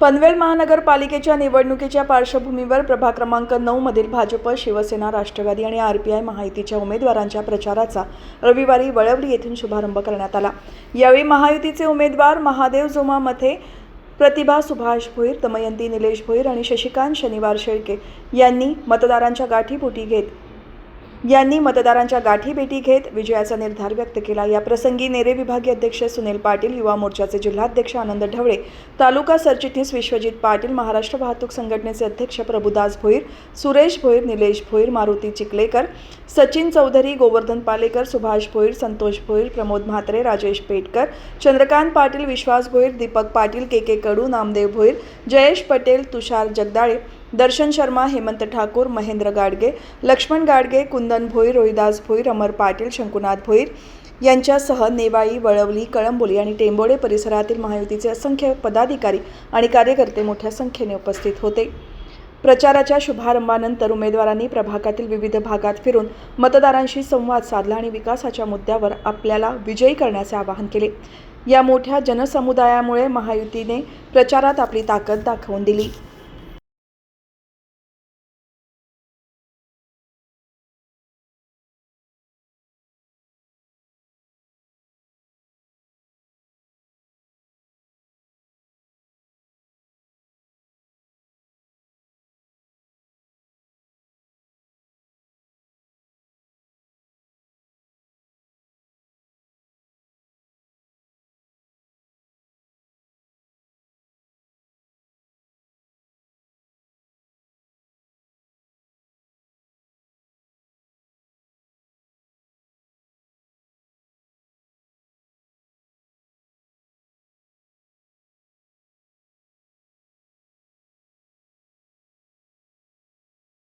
पनवेल महानगरपालिकेच्या निवडणुकीच्या पार्श्वभूमीवर प्रभाग क्रमांक नऊ मधील भाजप शिवसेना राष्ट्रवादी आणि आर पी आय महायुतीच्या उमेदवारांच्या प्रचाराचा रविवारी वळवली येथून शुभारंभ करण्यात आला. यावेळी महायुतीचे उमेदवार महादेव जोमा मथे प्रतिभा सुभाष भोईर दमयंती निलेश भोईर आणि शशिकांत शनिवार शेळके यांनी मतदारांच्या गाठीभोटी घेत यांनी मतदारांच्या गाठी भेटी घेत विजयाचा निर्धार व्यक्त केला. या प्रसंगी नेरे विभागीय अध्यक्ष सुनील पाटील युवा मोर्चाचे जिल्हाध्यक्ष आनंद ढवळे तालुका सरचिटणीस विश्वजित पाटील महाराष्ट्र वाहतूक संघटनेचे अध्यक्ष प्रभुदास भोईर सुरेश भोईर निलेश भोईर मारुती चिखलेकर सचिन चौधरी गोवर्धन पालेकर सुभाष भोईर संतोष भोईर प्रमोद म्हात्रे राजेश पेटकर चंद्रकांत पाटील विश्वास भोईर दीपक पाटील के के कडू नामदेव भोईर जयेश पटेल तुषार जगदाळे दर्शन शर्मा हेमंत ठाकूर महेंद्र गाडगे लक्ष्मण गाडगे कुंदन भोईर रोहिदास भोईर अमर पाटील शंकुनाथ भोईर यांच्यासह नेवाळी वळवली कळंबोली आणि टेंबोडे परिसरातील महायुतीचे असंख्य पदाधिकारी आणि कार्यकर्ते मोठ्या संख्येने उपस्थित होते. प्रचाराच्या शुभारंभानंतर उमेदवारांनी प्रभागातील विविध भागात फिरून मतदारांशी संवाद साधला आणि विकासाच्या मुद्द्यावर आपल्याला विजयी करण्याचे आवाहन केले. या मोठ्या जनसमुदायामुळे महायुतीने प्रचारात आपली ताकद दाखवून दिली.